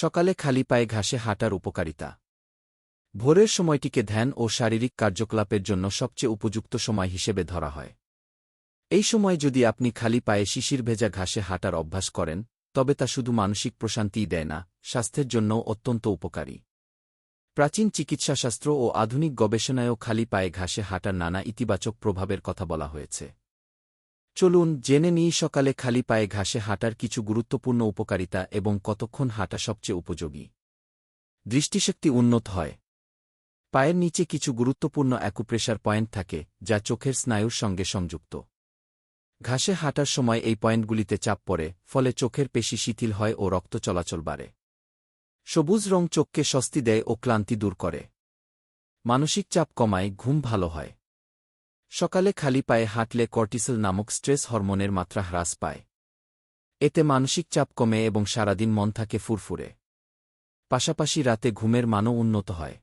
সকালে খালি পায়ে ঘাসে হাঁটার উপকারিতা। ভোরের সময়টিকে ধ্যান ও শারীরিক কার্যকলাপের জন্য সবচেয়ে উপযুক্ত সময় হিসেবে ধরা হয়। এই সময় যদি আপনি খালি পায়ে শিশির ভেজা ঘাসে হাঁটার অভ্যাস করেন, তবে তা শুধু মানসিক প্রশান্তিই দেয় না, স্বাস্থ্যের জন্যও অত্যন্ত উপকারী। প্রাচীন চিকিৎসাশাস্ত্র ও আধুনিক গবেষণায়ও খালি পায়ে ঘাসে হাঁটার নানা ইতিবাচক প্রভাবের কথা বলা হয়েছে। চলুন জেনে নিই সকালে খালি পায়ে ঘাসে হাঁটার কিছু গুরুত্বপূর্ণ উপকারিতা এবং কতক্ষণ হাঁটা সবচেয়ে উপযোগী। দৃষ্টিশক্তি উন্নত হয়। পায়ের নিচে কিছু গুরুত্বপূর্ণ অ্যাকুপ্রেশার পয়েন্ট থাকে, যা চোখের স্নায়ুর সঙ্গে সংযুক্ত। ঘাসে হাঁটার সময় এই পয়েন্টগুলিতে চাপ পড়ে, ফলে চোখের পেশি শিথিল হয় ও রক্ত চলাচল বাড়ে। সবুজ রং চোখকে স্বস্তি দেয় ও ক্লান্তি দূর করে। মানসিক চাপ কমায়, ঘুম ভালো হয়। সকালে খালি পায়ে হাঁটলে কর্টিসল নামক স্ট্রেস হরমোনের মাত্রা হ্রাস পায়। এতে মানসিক চাপ কমে এবং সারাদিন মন থাকে ফুরফুরে। পাশাপাশি রাতে ঘুমের মানও উন্নত হয়।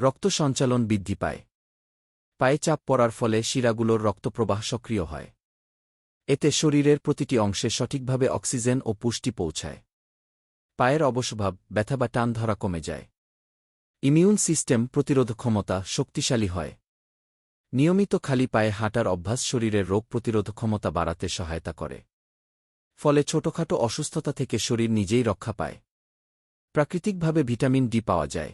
রক্ত সঞ্চালন বৃদ্ধি পায়। পায়ে চাপ পড়ার ফলে শিরাগুলোর রক্তপ্রবাহ সক্রিয় হয়। এতে শরীরের প্রতিটি অংশে সঠিকভাবে অক্সিজেন ও পুষ্টি পৌঁছায়। পায়ের অবস্বভাব ব্যথা বা টান ধরা কমে যায়। ইমিউন সিস্টেম প্রতিরোধ ক্ষমতা শক্তিশালী হয়। নিয়মিত খালি পায়ে হাঁটার অভ্যাস শরীরের রোগ প্রতিরোধ ক্ষমতা বাড়াতে সহায়তা করে। ফলে ছোটখাটো অসুস্থতা থেকে শরীর নিজেই রক্ষা পায়। প্রাকৃতিকভাবে ভিটামিন ডি পাওয়া যায়।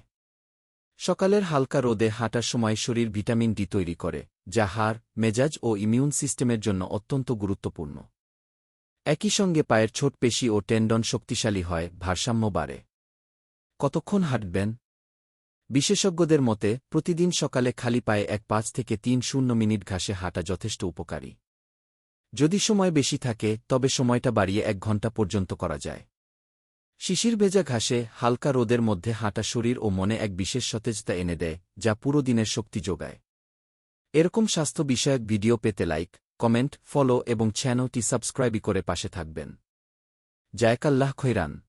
সকালের হালকা রোদে হাঁটার সময় শরীর ভিটামিন ডি তৈরি করে, যা হাড়, মেজাজ ও ইমিউন সিস্টেমের জন্য অত্যন্ত গুরুত্বপূর্ণ। একই সঙ্গে পায়ের ছোট পেশি ও টেন্ডন শক্তিশালী হয়, ভারসাম্য বাড়ে। কতক্ষণ হাঁটবেন? বিশেষজ্ঞদের মতে, প্রতিদিন সকালে খালি পায়ে এক পাঁচ থেকে তিন শূন্য মিনিট ঘাসে হাঁটা যথেষ্ট উপকারী। যদি সময় বেশি থাকে, তবে সময়টা বাড়িয়ে এক ঘণ্টা পর্যন্ত করা যায়। শিশির ভেজা ঘাসে হালকা রোদের মধ্যে হাঁটা শরীর ও মনে এক বিশেষ সতেজতা এনে দেয়, যা পুরো দিনের শক্তি যোগায়। এরকম স্বাস্থ্য বিষয়ক ভিডিও পেতে লাইক, কমেন্ট, ফলো এবং চ্যানেলটি সাবস্ক্রাইবই করে পাশে থাকবেন। জায়কাল্লাহ খৈরান।